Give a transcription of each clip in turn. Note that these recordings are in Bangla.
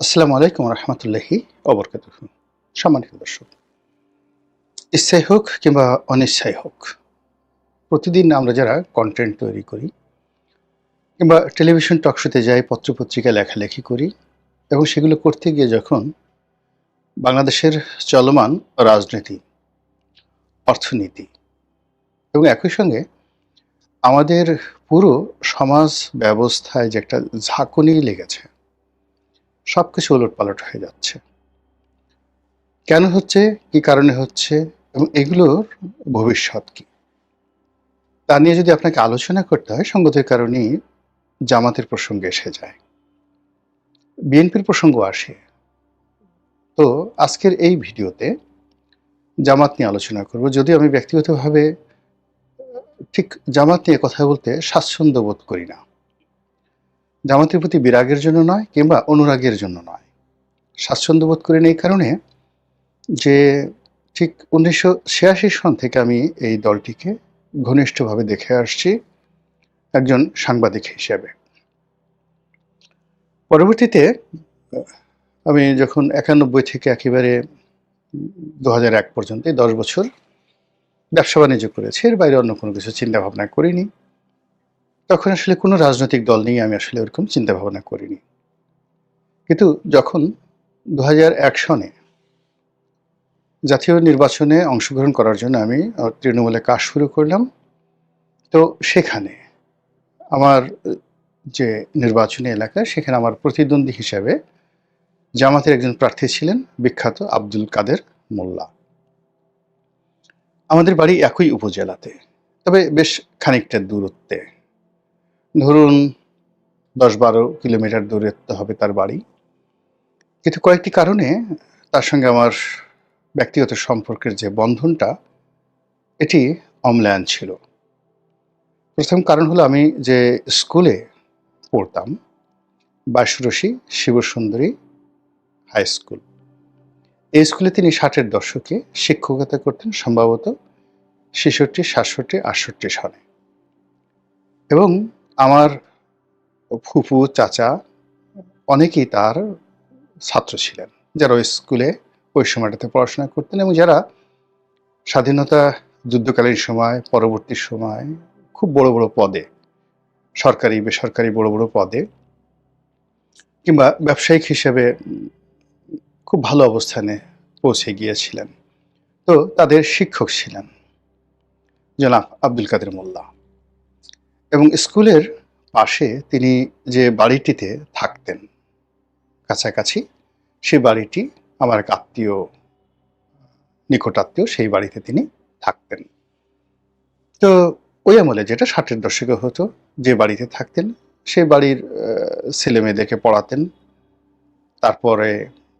আসসালামু আলাইকুম রহমতুল্লাহি অবরকাত সম্মানিত দর্শক ইচ্ছাই হোক কিংবা অনিচ্ছাই হোক, প্রতিদিন আমরা যারা কন্টেন্ট তৈরি করি কিংবা টেলিভিশন টকশোতে যাই পত্রপত্রিকা লেখালেখি করি এবং সেগুলো করতে গিয়ে যখন বাংলাদেশের চলমান রাজনীতি, অর্থনীতি এবং একই সঙ্গে আমাদের পুরো সমাজ ব্যবস্থায় যে একটা ঝাঁকুনি লেগেছে সব কিছু ওলট পালট হয়ে যাচ্ছে। কেন হচ্ছে? কি কারণে হচ্ছে? এবং এগুলোর ভবিষ্যৎ কি? তা নিয়ে যদি আপনাকে আলোচনা করতে হয়, সঙ্গতের কারণেই জামাতের প্রসঙ্গে এসে যায়। বিএনপির প্রসঙ্গ আসে। তো আজকের এই ভিডিওতে জামাত নিয়ে আলোচনা করব। যদিও আমি ব্যক্তিগতভাবে ঠিক জামাত নিয়ে কথা বলতে স্বাচ্ছন্দ্য বোধ করি না। জামাতের প্রতি বিরাগের জন্য নয় কিংবা অনুরাগের জন্য নয়। স্বাচ্ছন্দ্য বোধ করেন এই কারণে যে ঠিক উনিশশো ছিয়াশি সন থেকে আমি এই দলটিকে ঘনিষ্ঠভাবে দেখে আসছি একজন সাংবাদিক হিসেবে। পরবর্তীতে আমি যখন একানব্বই থেকে একেবারে দু এক পর্যন্ত দশ বছর ব্যবসা বাণিজ্য করেছি, এর বাইরে অন্য কোনো কিছু চিন্তা ভাবনা করিনি। তখন আসলে কোনো রাজনৈতিক দল নিয়ে আমি আসলে ওরকম চিন্তা ভাবনা করিনি। কিন্তু যখন দু হাজার এক সনে জাতীয় নির্বাচনে অংশগ্রহণ করার জন্য আমি তৃণমূলে কাজ শুরু করলাম, তো সেখানে আমার যে নির্বাচনী এলাকা, সেখানে আমার প্রতিদ্বন্দ্বী হিসাবে জামাতের একজন প্রার্থী ছিলেন, বিখ্যাত আব্দুল কাদের মোল্লা। আমাদের বাড়ি একই উপজেলাতে, তবে বেশ খানিকটা দূরত্বে। ধরুন দশ বারো কিলোমিটার দূরত্ব হবে তার বাড়ি। কিন্তু কয়েকটি কারণে তার সঙ্গে আমার ব্যক্তিগত সম্পর্কের যে বন্ধনটা, এটি অম্লায়ন ছিল। প্রথম কারণ হলো আমি যে স্কুলে পড়তাম, বাসুরসী শিবসুন্দরী হাই স্কুল। এই স্কুলে তিনি ষাটের দশকে শিক্ষকতা করতেন, সম্ভবত ছেষট্টি, সাতষট্টি, আটষট্টি সনে। এবং আমার ফুফু, চাচা অনেকেই তার ছাত্র ছিলেন। যারা ওই স্কুলে ওই সময়টাতে পড়াশোনা করতেন এবং যারা স্বাধীনতা যুদ্ধকালীন সময়, পরবর্তী সময় খুব বড় বড় পদে, সরকারি, বেসরকারি বড় বড় পদে কিংবা ব্যবসায়িক হিসেবে খুব ভালো অবস্থানে পৌঁছে গিয়েছিলেন। তো তাদের শিক্ষক ছিলেন জনাব আব্দুল কাদের মোল্লা। এবং স্কুলের পাশে তিনি যে বাড়িটিতে থাকতেন, কাছাকাছি, সে বাড়িটি আমার এক আত্মীয় নিকটাত্মীয় সেই বাড়িতে তিনি থাকতেন। তো ওই আমলে যেটা ষাটের দশকে হতো, যে বাড়িতে থাকতেন সেই বাড়ির ছেলে মেয়েদেরকে পড়াতেন, তারপরে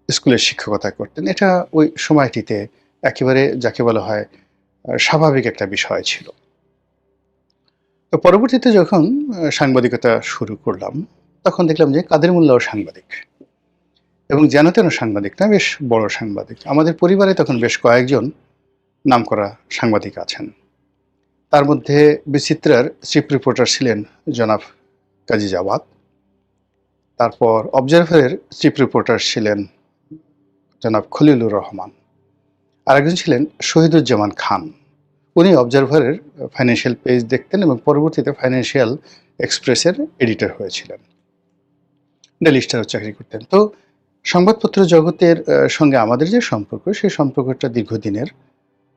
স্কুলের শিক্ষকতা করতেন। এটা ওই সময়টিতে একেবারে যাকে বলা হয়, স্বাভাবিক একটা বিষয় ছিল। তো পরবর্তীতে যখন সাংবাদিকতা শুরু করলাম, তখন দেখলাম যে কাদের মোল্লাও সাংবাদিক। এবং যেন তেন সাংবাদিক না, বেশ বড় সাংবাদিক। আমাদের পরিবারে তখন বেশ কয়েকজন নামকরা সাংবাদিক আছেন। তার মধ্যে বিচিত্রার চিফ রিপোর্টার ছিলেন জনাব কাজী জাওয়াত। তারপর অবজারভারের চিফ রিপোর্টার ছিলেন জনাব খলিলুর রহমান। আরেকজন ছিলেন শহীদুজ্জামান খান। উনি অবজারভারের ফাইন্যান্সিয়াল পেজ দেখতেন এবং পরবর্তীতে ফাইন্যান্সিয়াল এক্সপ্রেসের এডিটর হয়েছিলেন। ডেলি স্টারও চাকরি করতেন। তো সংবাদপত্র জগতের সঙ্গে আমাদের যে সম্পর্ক, সেই সম্পর্কটা দীর্ঘদিনের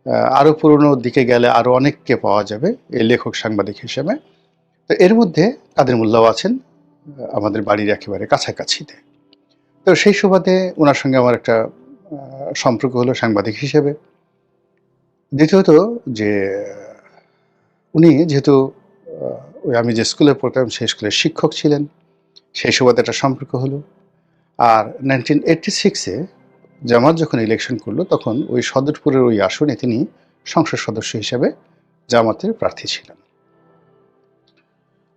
আরও আরও পুরনো দিকে গেলে আরও অনেককে পাওয়া যাবে এই লেখক সাংবাদিক হিসেবে। তো এর মধ্যে কাদের মোল্লাও আছেন আমাদের বাড়ির একেবারে কাছাকাছিতে। তো সেই সুবাদে ওনার সঙ্গে আমার একটা সম্পর্ক হলো সাংবাদিক হিসেবে। দ্বিতীয়ত যে, উনি যেহেতু ওই আমি যে স্কুলে পড়তাম, সেই স্কুলের শিক্ষক ছিলেন, সেই সুবাদে একটা সম্পর্ক হলো। আর নাইনটিন এইটটি সিক্সে জামাত যখন ইলেকশন করল, তখন ওই সদরপুরের ওই আসনে তিনি সংসদ সদস্য হিসেবে জামাতের প্রার্থী ছিলেন।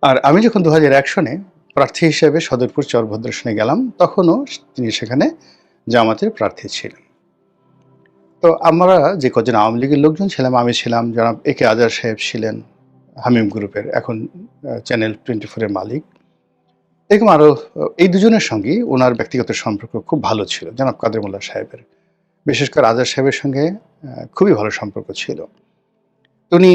আর আমি যখন দু হাজার এক সনে প্রার্থী হিসেবে সদরপুর চরভদ্রাসনে গেলাম, তখনও তিনি সেখানে জামাতের প্রার্থী ছিলেন। তো আমরা যে কজন আওয়ামী লীগের লোকজন ছিলাম, আমি ছিলাম জনাব এ কে আজার সাহেব ছিলেন হামিম গ্রুপের এখন চ্যানেল টোয়েন্টি ফোরের মালিক। এরকম আরও এই দুজনের সঙ্গে ওনার ব্যক্তিগত সম্পর্ক খুব ভালো ছিল, জনাব কাদের মোল্লা সাহেবের। বিশেষ করে আজার সাহেবের সঙ্গে খুবই ভালো সম্পর্ক ছিল। উনি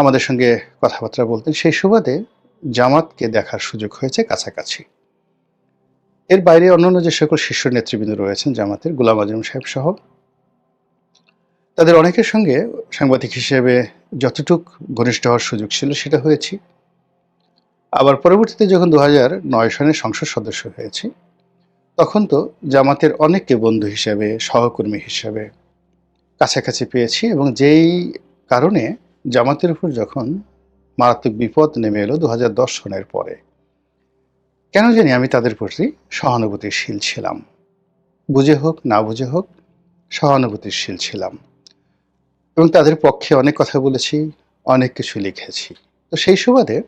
আমাদের সঙ্গে কথাবার্তা বলতেন। সেই সুবাদে জামাতকে দেখার সুযোগ হয়েছে কাছাকাছি। এর বাইরে অন্যান্য যে সকল শীর্ষ নেতৃবৃন্দ রয়েছেন জামাতের, গোলাম আজম সাহেব সহ তাদের অনেকের সঙ্গে সাংবাদিক হিসেবে যতটুক ঘনিষ্ঠ হওয়ার সুযোগ ছিল সেটা হয়েছি। আবার পরবর্তীতে যখন দু নয় সনে সংসদ সদস্য হয়েছি, তখন তো জামাতের অনেককে বন্ধু হিসেবে, সহকর্মী হিসেবে কাছাকাছি পেয়েছি এবং যেই কারণে জামাতের উপর যখন মারাত্মক বিপদ নেমে এলো দু হাজার দশ সনের পরে, কেন জানি আমি তাদের প্রতি সহানুভূতিশীল ছিলাম। বুঝে হোক, না বুঝে হোক, সহানুভূতিশীল ছিলাম। এবং তাদের পক্ষে অনেক কথা বলেছি, অনেক কিছু লিখেছি। তো সেই সুবাদে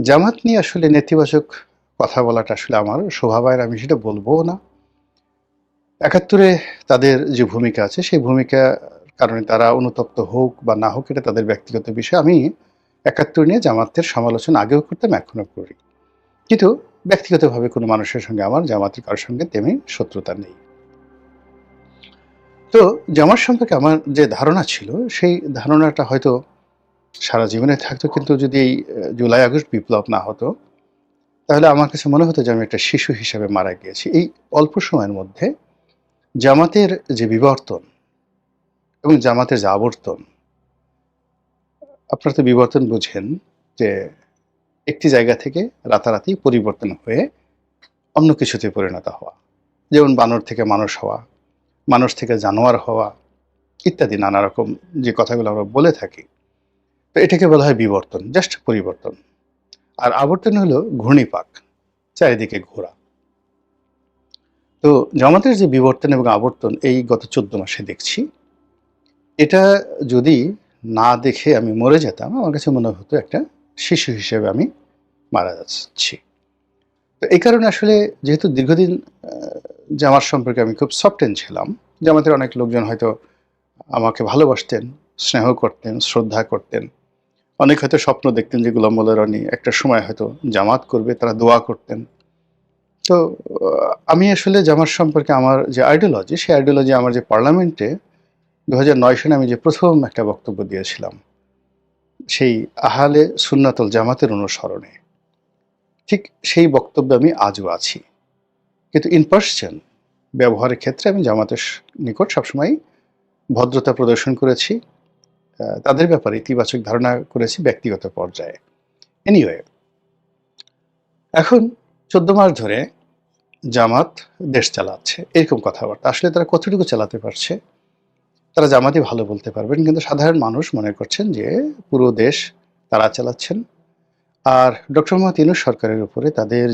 জামাত নিয়ে আসলে নেতিবাচক কথা বলাটা আসলে আমার স্বভাবের আমি সেটা বলব না। একাত্তরে তাদের যে ভূমিকা আছে, সেই ভূমিকার কারণে তারা অনুতপ্ত হোক বা না হোক, এটা তাদের ব্যক্তিগত বিষয়। আমি একাত্তর নিয়ে জামাতের সমালোচনা আগেও করতাম এখনও করি। কিন্তু ব্যক্তিগতভাবে কোনো মানুষের সঙ্গে আমার, জামাতের কারোর সঙ্গে তেমনি শত্রুতা নেই। তো জামাত সম্পর্কে আমার যে ধারণা ছিল, সেই ধারণাটা হয়তো সারা জীবনে থাকতো, কিন্তু যদি এই জুলাই, আগস্ট বিপ্লব না হতো, তাহলে আমার কাছে মনে হতো যে আমি একটা শিশু হিসেবে মারা গিয়েছি। এই অল্প সময়ের মধ্যে জামাতের যে বিবর্তন এবং জামাতের যে আবর্তন, আপনারা তো বিবর্তন বুঝেন যে একটি জায়গা থেকে রাতারাতি পরিবর্তন হয়ে অন্য কিছুতে পরিণত হওয়া। যেমন বানর থেকে মানুষ হওয়া মানুষ থেকে জানোয়ার হওয়া ইত্যাদি নানা রকম যে কথাগুলো আমরা বলে থাকি, তো এটাকে বলা হয় বিবর্তন জাস্ট পরিবর্তন। আর আবর্তন হলো ঘূর্ণিপাক, চারিদিকে ঘোরা। তো জামাতের যে বিবর্তন এবং আবর্তন এই গত চোদ্দ মাসে দেখছি, এটা যদি না দেখে আমি মরে যেতাম, আমার কাছে মনে হতো একটা শিশু হিসেবে আমি মারা যাচ্ছি। তো এই কারণে আসলে যেহেতু দীর্ঘদিন জামার সম্পর্কে আমি খুব সফটেন ছিলাম জামাতের অনেক লোকজন হয়তো আমাকে ভালোবাসতেন, স্নেহ করতেন, শ্রদ্ধা করতেন। অনেক হয়তো স্বপ্ন দেখতেন যে গোলাম রনি একটা সময় হয়তো জামাত করবে, তারা দোয়া করতেন। তো আমি আসলে জামাত সম্পর্কে আমার যে আইডিওলজি সেই আইডিওলজি আমার যে পার্লামেন্টে দু নয় সালে আমি যে প্রথম একটা বক্তব্য দিয়েছিলাম, সেই আহালে সুন্নাতল জামাতের অনুসরণে। ঠিক সেই বক্তব্যে আমি আজও আছি। কিন্তু ইন পার্সন ব্যবহারের ক্ষেত্রে আমি জামাতের নিকট সবসময় ভদ্রতা প্রদর্শন করেছি। তাদের ব্যাপারে ইতিবাচক ধারণা করেছি ব্যক্তিগত পর্যায়ে। এনিওয়ে এখন চোদ্দ মাস ধরে জামাত দেশ চালাচ্ছে, এরকম কথাবার্তা। আসলে তারা কতটুকু চালাতে পারছে, তারা জামাতই ভালো বলতে পারবেন, কিন্তু সাধারণ মানুষ মনে করছেন যে পুরো দেশ তারা চালাচ্ছেন। আর ডক্টর মোহাম্মদ ইউনুস সরকারের উপরে তাদের